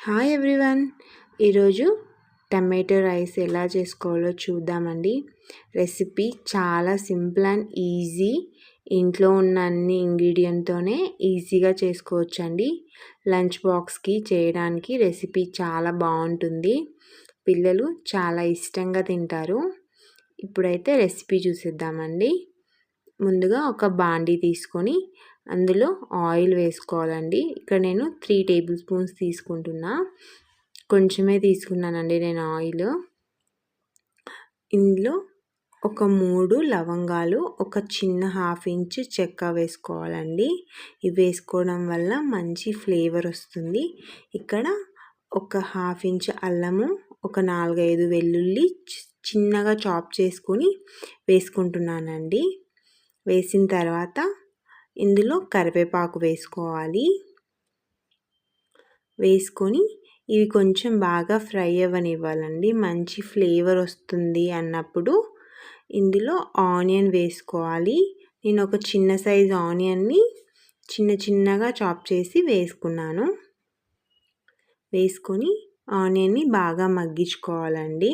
Hi everyone ఈరోజు tomato rice ఎలా చేసుకోవాలో చూద్దామండి. రెసిపీ చాలా సింపుల్ అండ్ ఈజీ. ఇంట్లో ఉన్న అన్ని ఇంగ్రీడియంట్తోనే ఈజీగా చేసుకోవచ్చండి. లంచ్ బాక్స్కి చేయడానికి రెసిపీ చాలా బాగుంటుంది. పిల్లలు చాలా ఇష్టంగా తింటారు. ఇప్పుడైతే రెసిపీ చూసేద్దామండి. ముందుగా ఒక బాండీ తీసుకొని అందులో ఆయిల్ వేసుకోవాలండి. ఇక్కడ నేను త్రీ టేబుల్ స్పూన్స్ తీసుకుంటున్నా. కొంచెమే తీసుకున్నానండి నేను ఆయిల్. ఇందులో ఒక మూడు లవంగాలు ఒక చిన్న హాఫ్ ఇంచ్ చెక్క వేసుకోవాలండి. ఇవి వేసుకోవడం వల్ల మంచి ఫ్లేవర్ వస్తుంది. ఇక్కడ ఒక హాఫ్ ఇంచ్ అల్లము ఒక నాలుగైదు వెల్లుల్లి చిన్నగా చాప్ చేసుకొని వేసుకుంటున్నానండి. వేసిన తర్వాత ఇందులో కరివేపాకు వేసుకోవాలి. వేసుకొని ఇవి కొంచెం బాగా ఫ్రై అవ్వనివ్వాలండి. మంచి ఫ్లేవర్ వస్తుంది అన్నప్పుడు ఇందులో ఆనియన్ వేసుకోవాలి. నేను ఒక చిన్న సైజ్ ఆనియన్ని చిన్న చిన్నగా చాప్ చేసి వేసుకున్నాను. వేసుకొని ఆనియన్ని బాగా మగ్గించుకోవాలండి.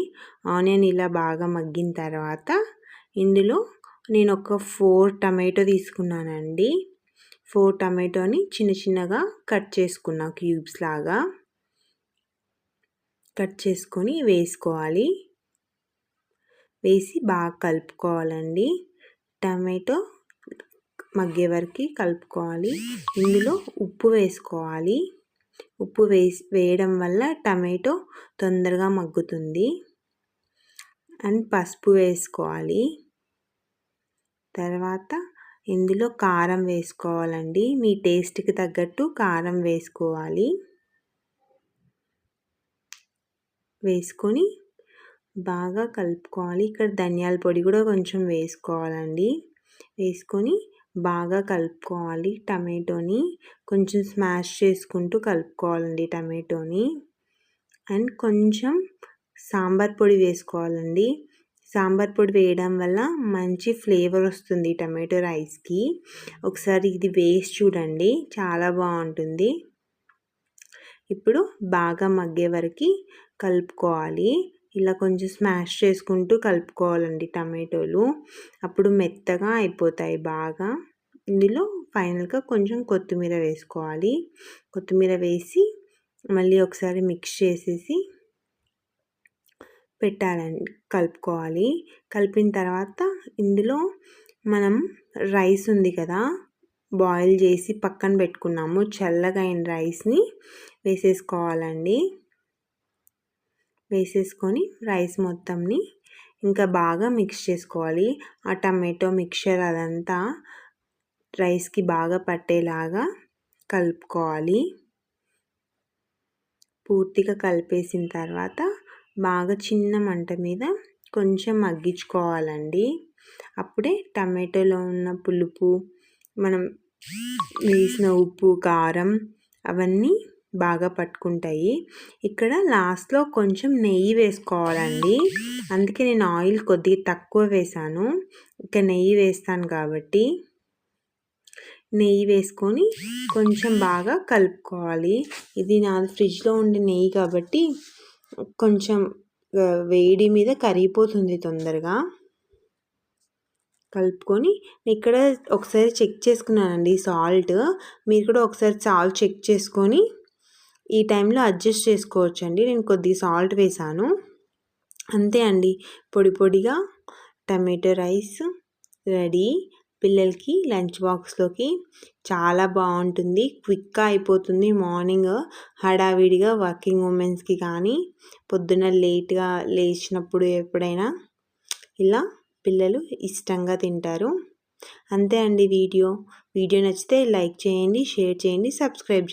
ఆనియన్ ఇలా బాగా మగ్గిన తర్వాత ఇందులో నేను ఒక ఫోర్ టమాటో తీసుకున్నానండి. ఫోర్ టమాటోని చిన్న చిన్నగా కట్ చేసుకున్నా క్యూబ్స్ లాగా. కట్ చేసుకొని వేసుకోవాలి. వేసి బాగా కలుపుకోవాలండి. టమాటో మగ్గే వరకు కలుపుకోవాలి. ఇందులో ఉప్పు వేసుకోవాలి. ఉప్పు వేసి వేయడం వల్ల టమాటో తొందరగా మగ్గుతుంది. అండ్ పసుపు వేసుకోవాలి. తర్వాత ఇందులో కారం వేసుకోవాలండి. మీ టేస్ట్కి తగ్గట్టు కారం వేసుకోవాలి. వేసుకొని బాగా కలుపుకోవాలి. ఇక్కడ ధనియాల పొడి కూడా కొంచెం వేసుకోవాలండి. వేసుకొని బాగా కలుపుకోవాలి టమాటోని. కొంచెం స్మాష్ చేసుకుంటూ కలుపుకోవాలండి టమాటోని. అండ్ కొంచెం సాంబార్ పొడి వేసుకోవాలండి. సాంబార్ పొడి వేయడం వల్ల మంచి ఫ్లేవర్ వస్తుంది టమాటో రైస్కి. ఒకసారి ఇది వేసి చూడండి చాలా బాగుంటుంది. ఇప్పుడు బాగా మగ్గే వరకు కలుపుకోవాలి. ఇలా కొంచెం స్మాష్ చేసుకుంటూ కలుపుకోవాలండి టమాటోలు. అప్పుడు మెత్తగా అయిపోతాయి బాగా. ఇందులో ఫైనల్గా కొంచెం కొత్తిమీర వేసుకోవాలి. కొత్తిమీర వేసి మళ్ళీ ఒకసారి మిక్స్ చేసేసి పెట్టాలండి కలుపుకోవాలి. కలిపిన తర్వాత ఇందులో మనం రైస్ ఉంది కదా బాయిల్ చేసి పక్కన పెట్టుకున్నాము. చల్లగా అయిన రైస్ని వేసేసుకోవాలండి. వేసేసుకొని రైస్ మొత్తంని ఇంకా బాగా మిక్స్ చేసుకోవాలి. ఆ టమాటో మిక్చర్ అదంతా రైస్కి బాగా పట్టేలాగా కలుపుకోవాలి. పూర్తిగా కలిపేసిన తర్వాత బాగా చిన్న మంట మీద కొంచెం మగ్గించుకోవాలండి. అప్పుడే టమాటోలో ఉన్న పులుపు మనం వేసిన ఉప్పు కారం అవన్నీ బాగా పట్టుకుంటాయి. ఇక్కడ లాస్ట్లో కొంచెం నెయ్యి వేసుకోవాలండి. అందుకే నేను ఆయిల్ కొద్దిగా తక్కువ వేసాను. ఇక నెయ్యి వేస్తాను కాబట్టి నెయ్యి వేసుకొని కొంచెం బాగా కలుపుకోవాలి. ఇది నాది ఫ్రిడ్జ్లో ఉండే నెయ్యి కాబట్టి కొంచెం వేడి మీద కరిగిపోతుంది తొందరగా. కలుపుకొని ఇక్కడ ఒకసారి చెక్ చేసుకున్నానండి సాల్ట్. మీరు కూడా ఒకసారి సాల్ట్ చెక్ చేసుకొని ఈ టైంలో అడ్జస్ట్ చేసుకోవచ్చండి. నేను కొద్ది సాల్ట్ వేసాను. అంతే అండి. పొడి పొడిగా టమాటో రైస్ రెడీ. పిల్లలకి లంచ్ బాక్స్లోకి. చాలా బాగుంటుంది క్విక్గా అయిపోతుంది మార్నింగ్ హడావిడిగా వర్కింగ్ ఉమెన్స్కి కానీ పొద్దున లేట్గా లేచినప్పుడు ఎప్పుడైనా ఇలా పిల్లలు ఇష్టంగా తింటారు. అంతే అండి వీడియో. వీడియో నచ్చితే లైక్ చేయండి షేర్ చేయండి సబ్స్క్రైబ్ చేయండి